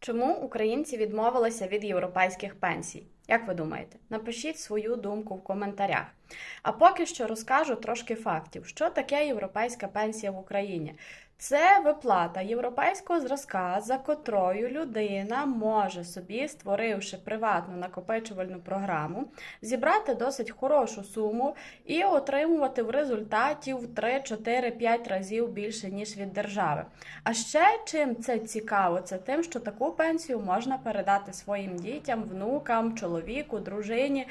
Чому українці відмовилися від європейських пенсій? Як ви думаєте? Напишіть свою думку в коментарях. А поки що розкажу трошки фактів, що таке європейська пенсія в Україні. Це виплата європейського зразка, за котрою людина може собі, створивши приватну накопичувальну програму, зібрати досить хорошу суму і отримувати в результаті в 3, 4, 5 разів більше, ніж від держави. А ще чим це цікаво, це тим, що таку пенсію можна передати своїм дітям, внукам, чоловіку, дружині.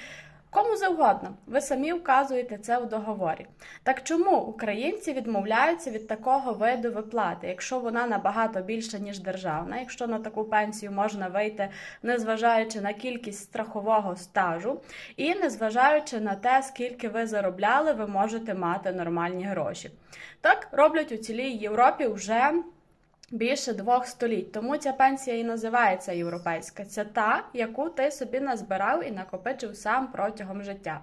Кому завгодно, ви самі вказуєте це в договорі. Так чому українці відмовляються від такого виду виплати, якщо вона набагато більша, ніж державна, якщо на таку пенсію можна вийти, незважаючи на кількість страхового стажу, і незважаючи на те, скільки ви заробляли, ви можете мати нормальні гроші. Так роблять у цілій Європі вже більше двох століть. Тому ця пенсія і називається європейська. Це та, яку ти собі назбирав і накопичив сам протягом життя.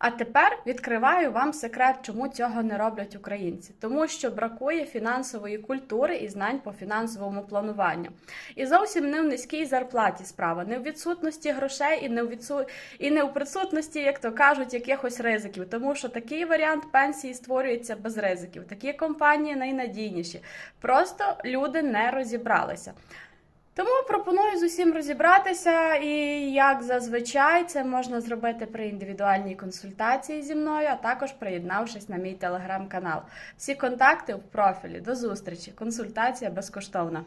А тепер відкриваю вам секрет, чому цього не роблять українці, тому що бракує фінансової культури і знань по фінансовому плануванню. І зовсім не в низькій зарплаті справа, не в відсутності грошей і не в відсу... і не в присутності, як то кажуть, якихось ризиків. Тому що такий варіант пенсії створюється без ризиків. Такі компанії найнадійніші. Просто люди не розібралися. Тому пропоную з усім розібратися, і як зазвичай це можна зробити при індивідуальній консультації зі мною, а також приєднавшись на мій телеграм-канал. Всі контакти в профілі. До зустрічі. Консультація безкоштовна.